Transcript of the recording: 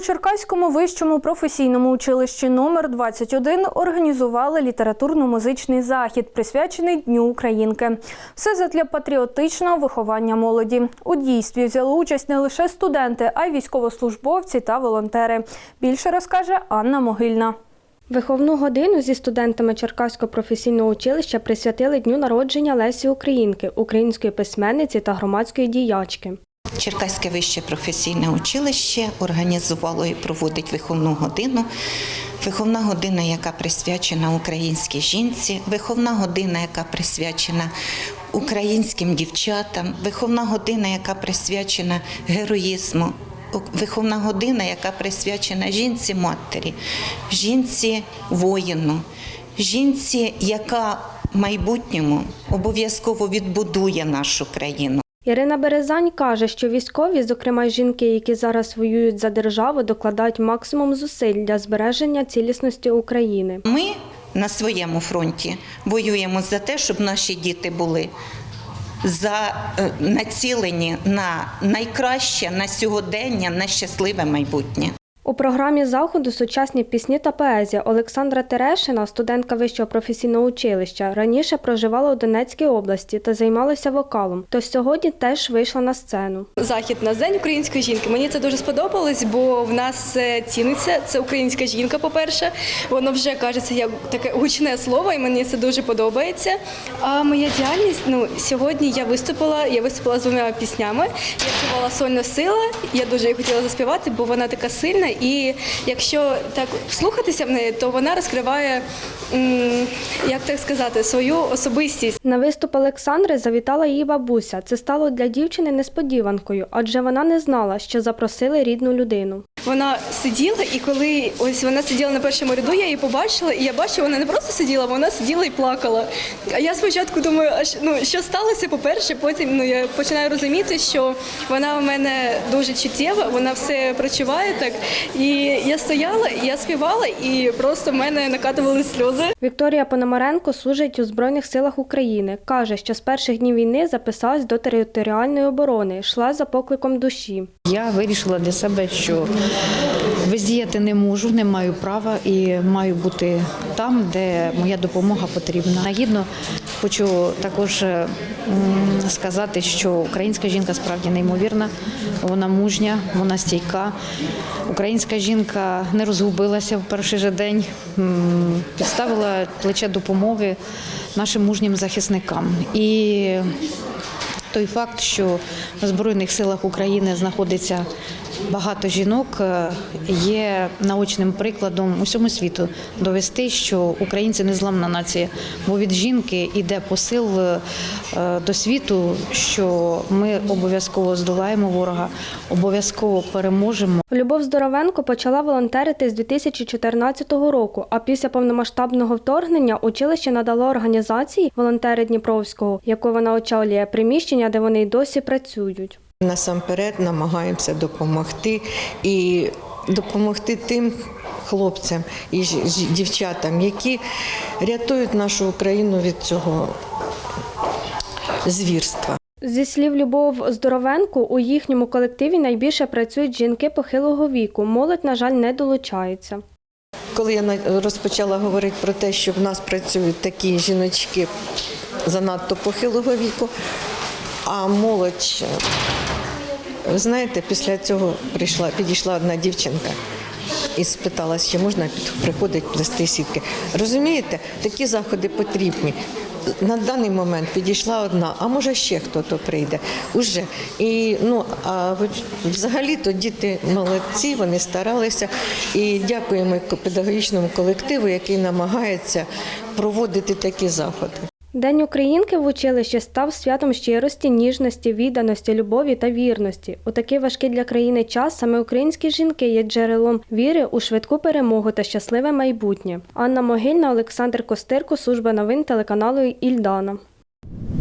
У Черкаському вищому професійному училищі номер 21 організували літературно-музичний захід, присвячений Дню Українки. Все задля патріотичного виховання молоді. У дійстві взяли участь не лише студенти, а й військовослужбовці та волонтери. Більше розкаже Анна Могильна. Виховну годину зі студентами Черкаського професійного училища присвятили дню народження Лесі Українки, української письменниці та громадської діячки. Черкаське вище професійне училище організувало і проводить виховну годину. Виховна година, яка присвячена українській жінці, виховна година, яка присвячена українським дівчатам, виховна година, яка присвячена героїзму, виховна година, яка присвячена жінці матері, жінці воїну, жінці, яка в майбутньому обов'язково відбудує нашу країну. Ірина Березань каже, що військові, зокрема жінки, які зараз воюють за державу, докладають максимум зусиль для збереження цілісності України. Ми на своєму фронті воюємо за те, щоб наші діти були за е, націлені на найкраще, на сьогодення, на щасливе майбутнє. У програмі заходу сучасні пісні та поезія Олександра Терешина, студентка вищого професійного училища, раніше проживала у Донецькій області та займалася вокалом. Тож сьогодні теж вийшла на сцену. захід на день української жінки. Мені це дуже сподобалось, бо в нас е, ціниться це українська жінка. По-перше, воно вже кажеться як таке гучне слово, і мені це дуже подобається. А моя діяльність ну сьогодні я виступила. Я виступила з двома піснями. Я співала сольна сила. Я дуже її хотіла заспівати, бо вона така сильна. І якщо так слухатися в неї, то вона розкриває як так сказати свою особистість. На виступ Олександри завітала її бабуся. Це стало для дівчини несподіванкою, адже вона не знала, що запросили рідну людину. Вона сиділа, і коли ось вона сиділа на першому ряду, я її побачила, і я бачила, вона не просто сиділа, вона сиділа і плакала. А я спочатку думаю, а що- ну що сталося? По-перше, потім ну я починаю розуміти, що вона у мене дуже чуттєва, вона все прочуває так. І я стояла, і я співала, і просто в мене накатували сльози. Вікторія Пономаренко служить у Збройних силах України. Каже, що з перших днів війни записалась до територіальної оборони, йшла за покликом душі. Я вирішила для себе, що бездіяти не можу, не маю права і маю бути там, де моя допомога потрібна. Нагідно хочу також е, сказати, що українська жінка справді неймовірна, вона мужня, вона стійка. Українська жінка не розгубилася в перший же день, підставила плече допомоги нашим мужнім захисникам. І той факт, що в Збройних силах України знаходиться багато жінок, е, є наочним прикладом усьому світу довести, що українці не зламна нація, бо від жінки йде посил е, до світу, що ми обов'язково здолаємо ворога, обов'язково переможемо. Любов Здоровенко почала волонтерити з 2014 року, а після повномасштабного вторгнення училище надало організації волонтери Дніпровського, яку вона очолює приміщення, де вони й досі працюють. Насамперед намагаємося допомогти і допомогти тим хлопцям і дівчатам, які рятують нашу Україну від цього звірства. Зі слів Любов Здоровенко, у їхньому колективі найбільше працюють жінки похилого віку. Молодь, на жаль, не долучається. Коли я розпочала говорити про те, що в нас працюють такі жіночки занадто похилого віку, а молодь, ви знаєте, після цього прийшла, підійшла одна дівчинка і спитала, чи можна приходить плести сітки. Розумієте, такі заходи потрібні. На даний момент підійшла одна, а може ще хто-то прийде. Уже. І ну а взагалі-то діти молодці, вони старалися. І дякуємо педагогічному колективу, який намагається проводити такі заходи. День українки в училищі став святом щирості, ніжності, відданості, любові та вірності. У такий важкий для країни час саме українські жінки є джерелом віри у швидку перемогу та щасливе майбутнє. Анна Могильна, Олександр Костирко, служба новин телеканалу Ільдана.